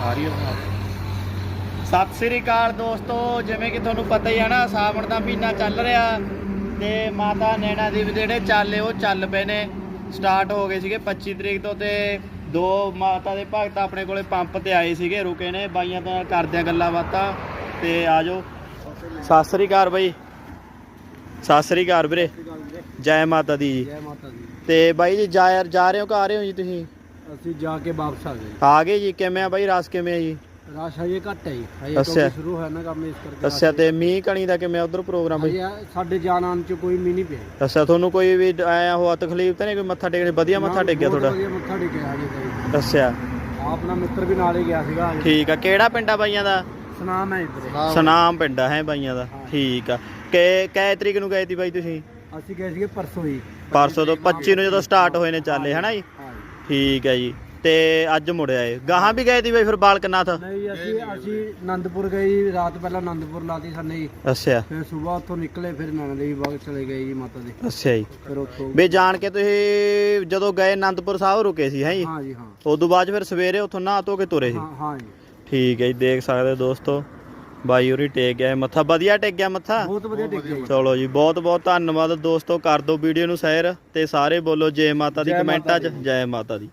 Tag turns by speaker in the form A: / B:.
A: ਆ ਰਹੀ ਹੈ ਸਤਿ ਸ੍ਰੀ ਅਕਾਲ ਦੋਸਤੋ ਜਿਵੇਂ ਕਿ ਤੁਹਾਨੂੰ ਪਤਾ ਹੀ ਹੈ ਨਾ ਸਾਵਣ ਦਾ ਮਹੀਨਾ ਚੱਲ ਰਿਹਾ ਤੇ ਮਾਤਾ ਨੈਣਾ ਦੇਵੀ ਦੇ ਜਿਹੜੇ ਚਾਲੇ ਉਹ ਚੱਲ ਪਏ ਨੇ। ਸਟਾਰਟ ਹੋ ਗਏ ਸੀਗੇ 25 ਤਰੀਕ ਤੋਂ ਤੇ ਦੋ ਮਾਤਾ ਦੇ ਭਗਤ ਆਪਣੇ ਕੋਲੇ ਪੰਪ ਤੇ ਆਏ ਸੀਗੇ ਰੁਕੇ ਨੇ ਬਾਈਆਂ ਤੋਂ ਨਾਲ ਕਰਦੇ ਆ ਗੱਲਾਂ ਬਾਤਾਂ ਤੇ ਆਜੋ ਸਤਿ ਸ੍ਰੀ ਅਕਾਲ ਬਾਈ। ਸਤਿ ਸ੍ਰੀ ਅਕਾਲ ਵੀਰੇ। ਜੈ ਮਾਤਾ ਦੀ ਜੀ।
B: ਜੈ ਮਾਤਾ ਦੀ।
A: ਤੇ ਬਾਈ ਜੀ ਜਾ ਜਾ ਰਹੇ ਹੋ ਆ ਰਹੇ ਹੋ ਜੀ ਤੁਸੀਂ?
B: ਅਸੀਂ ਜਾ ਕੇ ਵਾਪਸ ਆ ਗਏ।
A: ਆ ਗਏ ਜੀ ਕਿਵੇਂ ਆ ਬਾਈ ਰਸ ਕਿਵੇਂ ਆ ਜੀ?
B: ਰਾਸ਼ ਹਜੇ ਘੱਟ ਹੈ ਜੀ। ਹਜੇ
A: ਅੱਛਾ।
B: ਕਿਉਂਕਿ ਸ਼ੁਰੂ ਹੋਇਆ ਨਾ ਕੰਮ ਇਸ ਕਰਕੇ
A: ਅੱਛਾ ਤੇ ਮੀਂਹ ਕਣੀ ਦਾ ਕਿਵੇਂ ਉਧਰ ਪ੍ਰੋਗਰਾਮ ਬਾਈ?
B: ਹਜੇ ਸਾਡੇ ਜਾਣ ਆਉਣ ਚ ਕੋਈ ਮੀ ਨਹੀਂ ਪਿਆ।
A: ਅੱਛਾ ਤੁਹਾਨੂੰ ਕੋਈ ਵੀ ਆਇਆ ਹੋਆ ਤਕਲੀਫ ਤਾਂ ਨਹੀਂ ਕੋਈ ਮੱਥਾ ਟੇਕਣੇ ਵਧੀਆ ਮੱਥਾ ਟੇਕਿਆ
B: ਬਹੁਤ
A: ਤੁਹਾਡਾ?
B: ਵਧੀਆ ਮੱਥਾ ਟੇਕਿਆ ਹਜੇ ਤਾਂ ਜੀ।
A: ਅੱਛਾ।
B: ਆਪਣਾ ਮਿੱਤਰ ਵੀ ਨਾਲ ਹੀ ਗਿਆ ਸੀਗਾ ਹਜੇ।
A: ਠੀਕ ਆ ਕਿਹੜਾ ਪਿੰਡ ਆ ਬਾਈਆਂ ਦਾ?
B: ਸੁਨਾਮ ਹੈ ਇੱਧਰ
A: ਸਨਾਮ। ਪਿੰਡ ਆ ਹੈ ਬਾਈਆਂ ਦਾ। ਠੀਕ ਆ। ਕਿ ਕੈ ਤਰੀਕ ਨੂੰ ਗਏ ਸੀ ਬਾਈ ਤੁਸੀਂ?
B: ਅਸੀਂ ਗਏ ਸੀਗੇ ਪਰਸੋਂ ਹੀ
A: ਪਰਸੋਂ ਤੋਂ 25 ਨੂੰ ਜਦੋਂ ਸਟਾਰਟ ਹੋਏ ਨੇ ਚਾਲੇ ਹਨਾ ਜੀ। ਠੀਕ ਹੈ ਜੀ। ਤੇ ਅੱਜ ਮੁੜ ਆਏ। ਗਾਹਾਂ ਵੀ ਗਏ ਸੀ ਬਾਈ ਫਿਰ ਬਾਲਕਨਾਥ?
B: ਨਹੀਂ ਅਸੀਂ ਅਸੀਂ ਆਨੰਦਪੁਰ ਗਏ ਜੀ ਰਾਤ ਪਹਿਲਾਂ ਆਨੰਦਪੁਰ ਲਾਤੀ ਸਾਨੇ ਜੀ।
A: ਅੱਛਾ।
B: ਫਿਰ ਸਵੇਰ ਉੱਥੋਂ ਨਿਕਲੇ ਫਿਰ ਦੇਵੀ ਬਾਗ ਚਲੇ ਗਏ ਜੀ ਮਾਤਾ ਦੇ।
A: ਅੱਛਾ ਜੀ।
B: ਫਿਰ ਉੱਥੋਂ
A: ਵੀ ਜਾਣ ਕੇ ਤੁਸੀਂ ਜਦੋਂ ਗਏ ਅਨੰਦਪੁਰ ਸਾਹਿਬ ਰੁਕੇ ਸੀ ਹੈ ਜੀ?
B: ਹਾਂ ਜੀ ਹਾਂ।
A: ਉਦੋਂ ਬਾਅਦ 'ਚ ਫਿਰ ਸਵੇਰੇ ਉੱਥੋਂ ਨਹਾ ਧੋ ਕੇ ਤੁਰੇ ਸੀ।
B: ਹਾਂ ਹਾਂ ਜੀ।
A: ਠੀਕ ਹੈ ਜੀ ਦੇਖ ਸਕਦੇ ਹੋ ਦੋਸਤੋ। ਬਾਈ ਹੋਰੀ ਟੇਕ ਗਿਆ ਮੱਥਾ ਵਧੀਆ ਟੇਕ ਗਿਆ ਮੱਥਾ?
B: ਬਹੁਤ ਵਧੀਆ ਟਿਕਿਆ ਜੀ।
A: ਚਲੋ ਜੀ ਬਹੁਤ ਬਹੁਤ ਧੰਨਵਾਦ ਦੋਸਤੋ ਕਰ ਦਿਓ ਵੀਡੀਓ ਨੂੰ ਸ਼ੇਅਰ ਤੇ ਸਾਰੇ ਬੋਲੋ ਜੈ ਮਾਤਾ ਦੀ ਕਮੈਂਟਾਂ 'ਚ। ਜੈ ਮਾਤਾ ਦੀ।